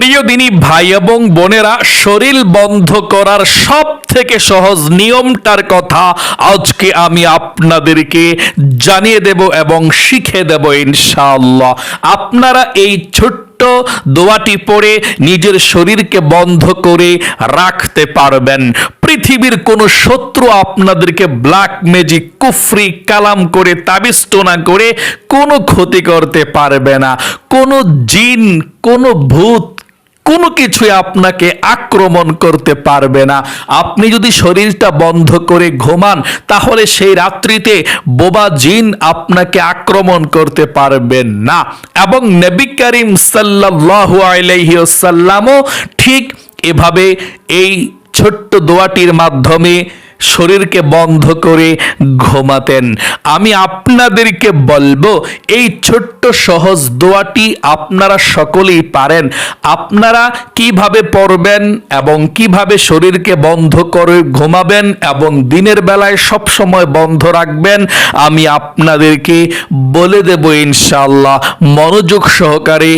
প্রিয় দিনী ভাই এবং বোনেরা, শরীর বন্ধ করার সব থেকে সহজ নিয়মটার কথা আজকে আমি আপনাদেরকে জানিয়ে দেব এবং শিখে দেব ইনশাআল্লাহ। আপনারা এই ছোট্ট দোয়াটি পড়ে নিজের শরীরকে বন্ধ করে রাখতে পারবেন। পৃথিবীর কোনো শত্রু আপনাদেরকে ব্ল্যাক ম্যাজিক, কুফরি, কালাম করে তাবিজ টোনা করে কোনো ক্ষতি করতে পারবে না। কোনো জিন, কোনো ভূত কোনো কিছুই আপনাকে আক্রমণ করতে পারবে না। আপনি যদি শরীরটা বন্ধ করে ঘুমান, তাহলে সেই রাত্রিতে বোবা জিন আপনাকে আক্রমণ করতে পারবেন না। এবং নবী করিম সাল্লাল্লাহু আলাইহি ওয়াসাল্লামও ঠিক এভাবে এই ছোট্ট দোয়াটির মাধ্যমে শরীরকে বন্ধ করে ঘুমাতেন। আমি আপনাদেরকে বলব, এই ছোট্ট সহজ দোয়াটি আপনারা সকলেই পারেন। আপনারা কীভাবে পড়বেন এবং কীভাবে শরীরকে বন্ধ করে ঘুমাবেন এবং দিনের বেলায় সব সময় বন্ধ রাখবেন, আমি আপনাদেরকে বলে দেব ইনশাআল্লাহ। মনোযোগ সহকারে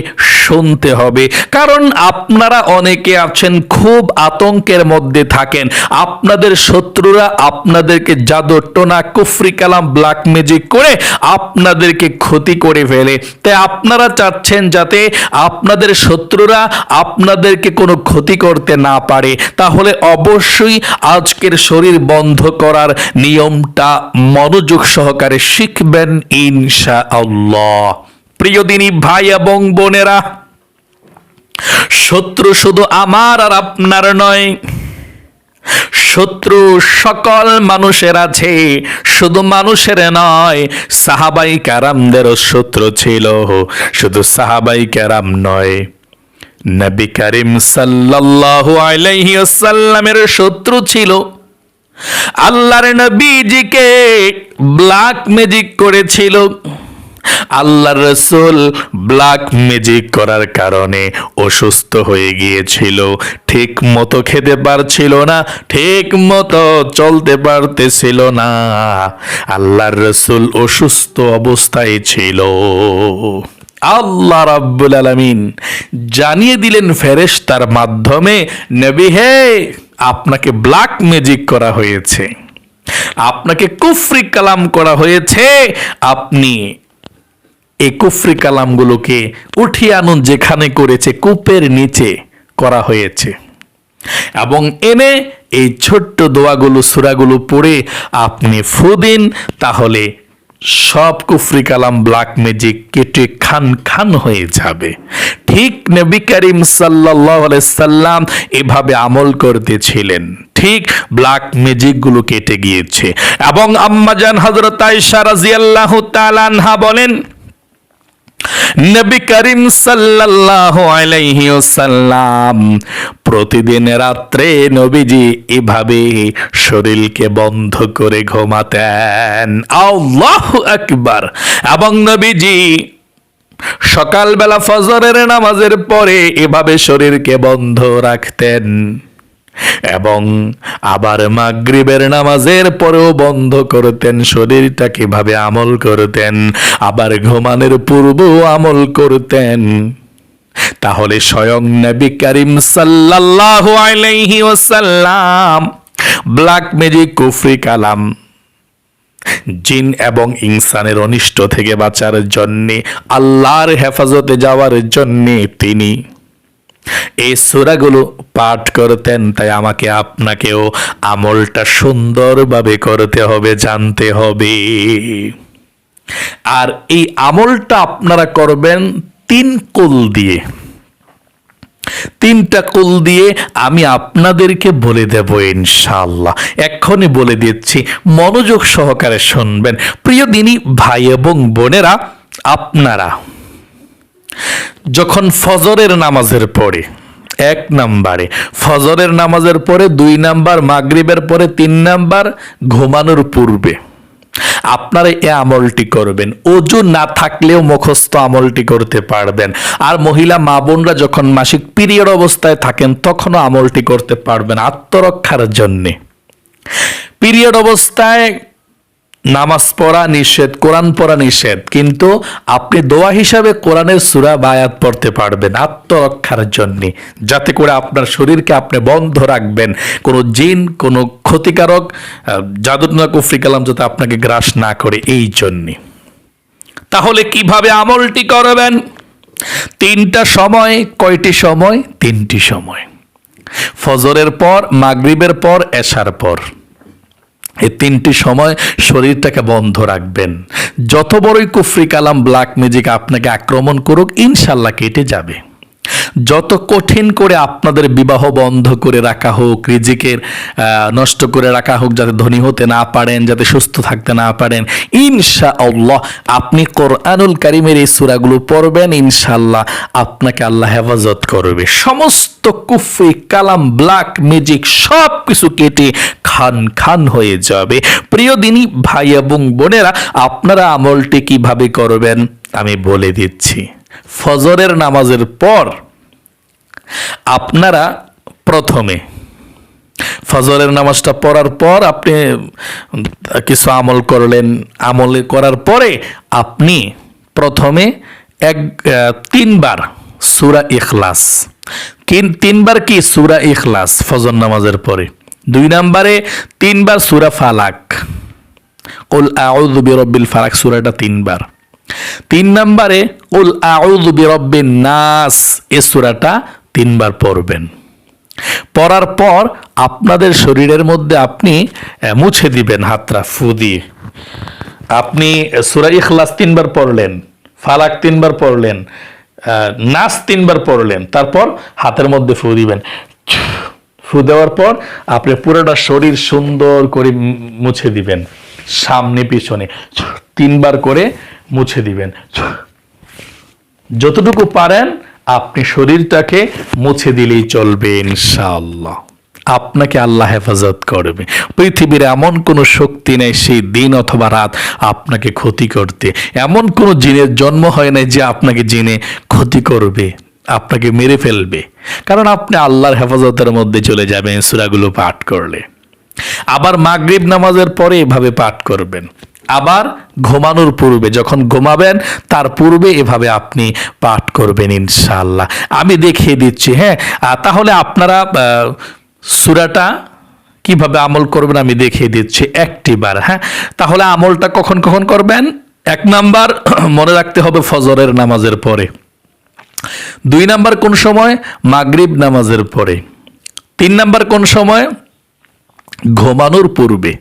শুনতে হবে। কারণ আপনারা অনেকে আছেন, খুব আতঙ্কের মধ্যে থাকেন। আপনাদের শত্রুরা আপনাদেরকে জাদু টোনা, কুফরি কালাম ব্ল্যাক ম্যাজিক করে আপনাদেরকে ক্ষতি করে ফেলে। তাই আপনারা চাচ্ছেন যাতে আপনাদের শত্রুরা আপনাদেরকে কোনো ক্ষতি করতে না পারে। তাহলে অবশ্যই আজকের শরীর বন্ধ করার নিয়মটা মনোযোগ সহকারে শিখবেন ইনশা আল্লাহ প্রিয় দিনী ভাই এবং বোনেরা শত্রু শুধু আমার আর আপনার নয়। শত্রু সকল মানুষের আছে, শুধু মানুষের নয়, সাহাবাই কারামদেরও শত্রু ছিল, শুধু সাহাবাই কারাম নয়। নবী করিম সাল্লাল্লাহু আলাইহি ওয়াসাল্লামের শত্রু ছিল। আল্লাহর নবীজিকে ব্ল্যাক ম্যাজিক করেছিল। আল্লাহ রসুল ব্ল্যাক ম্যাজিক করার কারণে অসুস্থ হয়ে গিয়েছিল। ঠিক মতো খেতে পারছিল না, ঠিক মতো চলতে পারতেছিল না। আল্লাহর রসুল অসুস্থ অবস্থায় ছিল। আল্লাহ রাব্বুল আলামিন জানিয়ে দিলেন ফেরেশ তার মাধ্যমে, নবী হে, আপনাকে ব্ল্যাক ম্যাজিক করা হয়েছে। আপনাকে কুফরি কালাম করা হয়েছে। আপনি এই কুফরি কালামগুলোকে উঠিয়ে আনুন যেখানে করেছে, কূপের নিচে করা হয়েছে। এবং এনে এই ছোট্ট দোয়াগুলো, সুরাগুলো পড়ে আপনি ফুদিন তাহলে সব কুফরি কালাম ব্ল্যাক ম্যাজিক কেটে খান খান হয়ে যাবে। ঠিক নবী করিম সাল্লাহ সাল্লাম এভাবে আমল করতেছিলেন। ঠিক ব্ল্যাক ম্যাজিকগুলো কেটে গিয়েছে। এবং আম্মাজান হজরত আয়সা রাজিয়াল্লাহু তাআলা বলেন নবী করিম ওয়াসাল্লাম প্রতিদিন রাত্রে নবীজি এভাবে শরীরকে বন্ধ করে ঘুমাতেন। আকবার। এবং নবীজি সকালবেলা ফজরের নামাজের পরে এভাবে শরীরকে বন্ধ রাখতেন। এবং আবার মাগরিবের নামাজের পরেও বন্ধ করতেন শরীরটা কীভাবে আমল করতেন, আবার ঘুমানোর পূর্বেও আমল করতেন। তাহলে স্বয়ং নবী করিম সাল্লাল্লাহু আলাইহি ওয়াসাল্লাম, ব্ল্যাক ম্যাজিক, কুফরি কালাম, জিন এবং ইনসানের অনিষ্ট থেকে বাঁচার জন্যে, আল্লাহর হেফাজতে যাওয়ার জন্যে তিনি এই সুরাগুলো পাঠ করতেন, তাই আমাকে আপনাকেও আমলটা সুন্দরভাবে করতে হবে, জানতে হবে। আর এই আমলটা আপনারা করবেন তিন কুল দিয়ে। তিনটা কুল দিয়ে আমি আপনাদেরকে বলে দেব ইনশাল্লাহ এক্ষণে বলে দিচ্ছি, মনোযোগ সহকারে শুনবেন। প্রিয় দিনী, ভাই এবং বোনেরা, আপনারা যখন ফজরের নামাজের পরে, এক নাম্বারে, ফজরের নামাজের পরে, দুই নাম্বার, মাগরিবের পরে, তিন নাম্বার, ঘুমানোর পূর্বে, আপনারা এ আমলটি করবেন। অজু না থাকলেও মুখস্থ আমলটি করতে পারবেন। আর মহিলা, মা বোনরা যখন মাসিক পিরিয়ড অবস্থায় থাকেন, তখনও আমলটি করতে পারবেন আত্মরক্ষার জন্যে। পিরিয়ড অবস্থায় নামাজ পড়া নিষেধ, কোরআন পড়া নিষেধ। কিন্তু আপনি দোয়া হিসাবে কোরআনের সুরা বায়াত পড়তে পারবেন আত্মরক্ষার জন্য। যাতে করে আপনার শরীরকে আপনি বন্ধ রাখবেন। কোনো জিন, কোনো ক্ষতিকারক জাদুনা কুফরি কালাম যাতে আপনাকে গ্রাস না করে এই জন্যে। তাহলে কীভাবে আমলটি করবেন? তিনটা সময়, কয়টি সময়? তিনটি সময়। ফজরের পর, মাগরিবের পর, এশার পর। এই তিনটি সময় শরীরটাকে বন্ধ রাখবেন। যত বড়ই কুফরি কালাম ব্ল্যাক ম্যাজিক আপনাকে আক্রমণ করুক, ইনশাল্লাহ কেটে যাবে। যত কঠিন করে আপনাদের বিবাহ বন্ধ করে রাখা হোক, রিজিকের নষ্ট করে রাখা হোক, যাতে ধনী হতে না পারেন, যাতে সুস্থ থাকতে না পারেন ইনশা আল্লাহ আপনি কোরআনুল কারিমের এই সুরাগুলো পড়বেন, ইনশাল্লাহ আপনাকে আল্লাহ হেফাজত করবে। সমস্ত কুফরি, কালাম, ব্ল্যাক ম্যাজিক সব কিছু কেটে খান খান হয়ে যাবে। প্রিয় দিনী, ভাই এবং বোনেরা, আপনারা আমলটি কীভাবে করবেন? আমি বলে দিচ্ছি। ফজরের নামাজের পর আপনারা প্রথমে ফজরের নামাজটা পড়ার পর আপনি কিছু আমল করলেন। আমল করার পরে আপনি প্রথমে এক তিনবার সুরা ইখলাস তিনবার কি সুরা ইখলাস ফজর নামাজের পরে? দুই নম্বরে, তিনবার সুরা ফালাক। কুল আউযু বিরাব্বিল ফালাক, সূরাটা তিনবার। তিন নম্বরে, কুল আউযু বিরাব্বিন নাস এই সূরাটা তিনবার পড়বেন। পড়ার পর আপনাদের শরীরের মধ্যে আপনি মুছে দিবেন হাতটা, ফু দিয়ে। আপনি সূরা ইখলাস তিনবার পড়লেন, ফালাক তিনবার পড়লেন নাস তিনবার পড়লেন, তারপর হাতের মধ্যে ফু দিবেন। ফু দেওয়ার পর আপনি পুরোটা শরীর সুন্দর করে মুছে দিবেন, সামনে পিছনে। তিনবার করে মুছে দিবেন। যতটুকু পারেন, আপনি শরীরটাকে মুছে দিলেই চলবে ইনশাআল্লাহ। আপনাকে আল্লাহ হেফাজত করবে। পৃথিবীর এমন কোনো শক্তি নেই সেই দিন অথবা রাত আপনাকে ক্ষতি করতে। এমন কোনো জিনের জন্ম হয় নাই যে আপনাকে জেনে ক্ষতি করবে, আপনাকে মেরে ফেলবে। কারণ আপনি আল্লাহর হেফাজতের মধ্যে চলে যাবেন সুরাগুলো পাঠ করলে। আবার মাগরিব নামাজের পরে এভাবে পাঠ করবেন। আবার ঘুমানোর পূর্বে যখন ঘুমাবেন, তার পূর্বে এভাবে আপনি পাঠ করবেন ইনশাআল্লাহ। আমি দেখিয়ে দিচ্ছি হ্যাঁ? তাহলে আপনারা সূরাটা কীভাবে আমল করবেন আমি দেখিয়ে দিচ্ছি একটি বার হ্যাঁ? তাহলে আমলটা কখন কখন করবেন? এক নাম্বার, মনে রাখতে হবে ফজরের নামাজের পরে। দুই নাম্বার, কোন সময়? মাগরিব নামাজের পরে। তিন নাম্বার, কোন সময়? ঘুমানোর পূর্বে।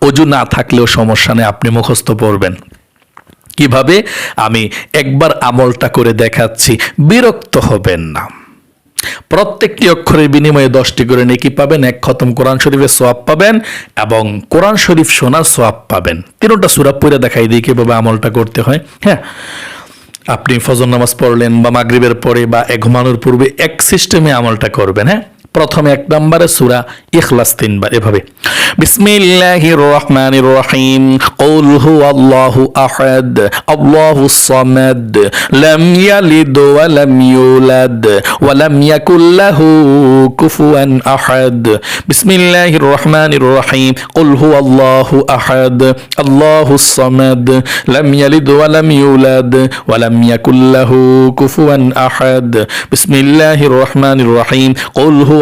অজু না থাকলেও সমস্যা নেই, আপনি মুখস্থ পড়বেন। কীভাবে? আমি একবার আমলটা করে দেখাচ্ছি, বিরক্ত হবেন না। প্রত্যেকটি অক্ষরের বিনিময়ে দশটি করে নেকি পাবেন, এক খতম কোরআন শরীফের সোয়াব পাবেন এবং কোরআন শরীফ শোনার সোয়াব পাবেন। তিনটা সুরাব পড়ে দেখাই দিই কীভাবে আমলটা করতে হয়। হ্যাঁ আপনি ফজর নামাজ পড়লেন বা মাগরিবের পরে বা এক ঘুমানোর পূর্বে এক সিস্টেমে আমলটা করবেন হ্যাঁ? প্রথমে এক নম্বরে সুরা ইখলাস তিনবার এভাবে বিসমিল্লাহির রহমানির রহিম কউল হুয়াল্লাহু আহাদ আল্লাহুস সামাদ লাম ইয়ালিদ ওয়া লাম ইউলাদ ওয়া লাম ইয়াকুল লাহু কুফুয়ান আহাদ বিসমিল্লাহির রহমানির রহিম কউল হুয়াল্লাহু আহাদ আল্লাহুস সামাদ লাম ইয়ালিদ ওয়া লাম ইউলাদ ওয়া লাম ইয়াকুল লাহু কুফুয়ান আহাদ বিসমিল্লাহির রহমানির রহিম কউল হুয়া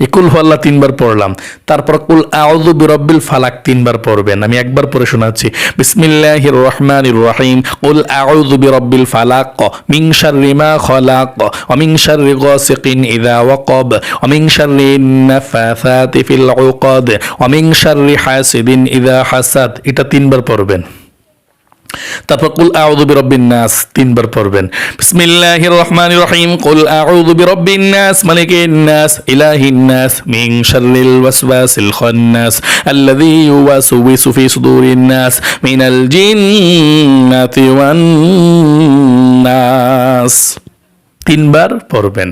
এই কুল আল্লাহ তিনবার পড়লাম। তারপর কুল আউযু বিরব্বিল ফালাক তিনবার পড়বেন। আমি একবার পড়ে শোনাচ্ছি। বিসমিল্লাহির রহমানির রহিম। কুল আউযু বিরব্বিল ফালাক। মিন শাররি মা খালাক। ওয়া মিন ইযা ওয়াকাব। ওয়া মিন শাররি নাফাসাতি ফিল উকাদ। ওয়া মিন হাসিদিন হাসাদ। এটা তিনবার পড়বেন। তারপর কুল আউযু বিরাব্বিন নাস তিনবার পড়বেন বিসমিল্লাহির রহমানির রহিম কুল আউযু বিরাব্বিন নাস মালিকিন নাস ইলাহিন নাস মিন শাররিল ওয়াসওয়াসিল খান্নাস আল্লাযী ইউওয়াসউসু ফি সুদুরিন নাস মিনাল জিন্নাতি ওয়ান নাস তিনবার পড়বেন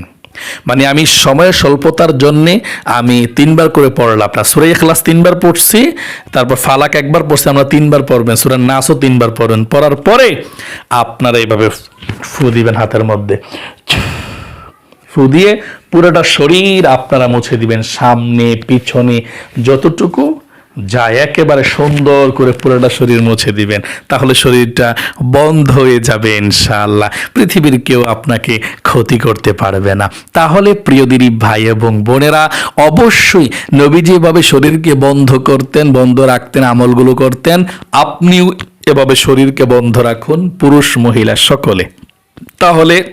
মানে আমি সময়ের স্বল্পতার জন্যে আমি তিনবার করে পড়লাম আপনার সুরে ক্লাস তিনবার পড়ছি, তারপর ফালাক একবার পড়ছি, আমরা তিনবার পড়বেন। সুরের নাচও তিনবার পড়বেন। পড়ার পরে আপনারা এইভাবে ফু দিবেন হাতের মধ্যে। ফু দিয়ে পুরোটা শরীর আপনারা মুছে দিবেন। সামনে, পিছনে, যতটুকু যায় একেবারে সুন্দর করে পুরোটা শরীর মুছে দিবেন, তাহলে শরীরটা বন্ধ হয়ে যাবে ইনশাআল্লাহ। পৃথিবীর কেউ আপনাকে ক্ষতি করতে পারবে না। তাহলে প্রিয় দিদি ভাই এবং বোনেরা, অবশ্যই নবীজি এভাবে শরীরকে বন্ধ করতেন, বন্ধ রাখতেন, আমলগুলো করতেন, আপনিও এভাবে শরীরকে বন্ধ রাখুন, পুরুষ মহিলা সকলে। তাহলে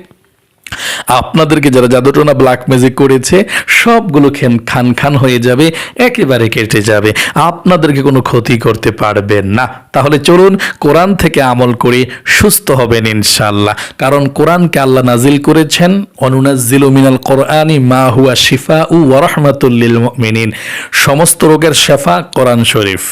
আপনাদেরকে যারা জাদুটোনা ব্ল্যাক ম্যাজিক করেছে, সবগুলো খেন খান খান হয়ে যাবে, একেবারে কেটে যাবে। আপনাদেরকে কোনো ক্ষতি করতে পারবেন না। তাহলে চলুন কোরআন থেকে আমল করে সুস্থ হবেন ইনশাল্লাহ কারণ কোরআনকে আল্লাহ নাজিল করেছেন অনুনাজিল মিনাল কোরআনি মা হুয়া শিফা উ ওরহমাতুল্লিল মিনিন সমস্ত রোগের শেফা কোরআন শরীফ।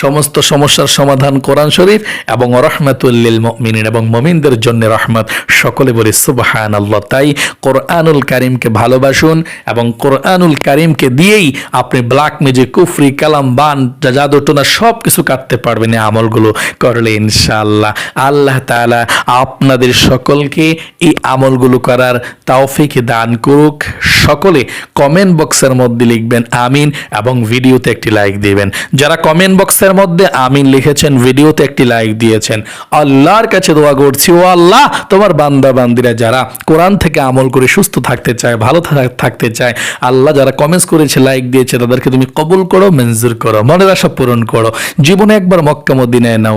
সমস্ত সমস্যার সমাধান কোরআন শরীফ এবং রহমাতুল্লিল মমিনিন এবং মমিনদের জন্য রহমত। সকলে বলে সুবহান আল্লাহ তাই কোরআনুল কারিমকে ভালোবাসুন এবং কোরআনুল কারিমকে দিয়েই আপনি ব্ল্যাক মেজিক কুফরি, কালাম, বান জাদুটোনা সব কিছু কাটতে পারবেন এই আমলগুলো করলে ইনশাআল্লাহ। আল্লাহ তাআলা আপনাদের সকলকে এই আমলগুলো করার তাওফিক দান করুক। সকলে কমেন্ট বক্সের মধ্যে লিখবেন আমিন এবং ভিডিওতে একটি লাইক দিবেন। যারা কমেন্ট বক্সের মধ্যে আমিন লিখেছেন, ভিডিওতে একটি লাইক দিয়েছেন, আল্লাহর কাছে দোয়া করছি। ও আল্লাহ, তোমার বান্দা বান্দিরা যারা কোরআন থেকে আমল করে সুস্থ থাকতে চায়, ভালো থাকতে চায়, আল্লাহ যারা কমেন্টস করেছে লাইক দিয়েছে, তাদেরকে তুমি কবুল করো, মঞ্জুর করো, মনের আশা পূরণ করো। জীবনে একবার মক্কা মদিনায় নাও,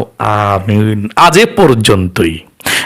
আমিন। আজ এ পর্যন্তই।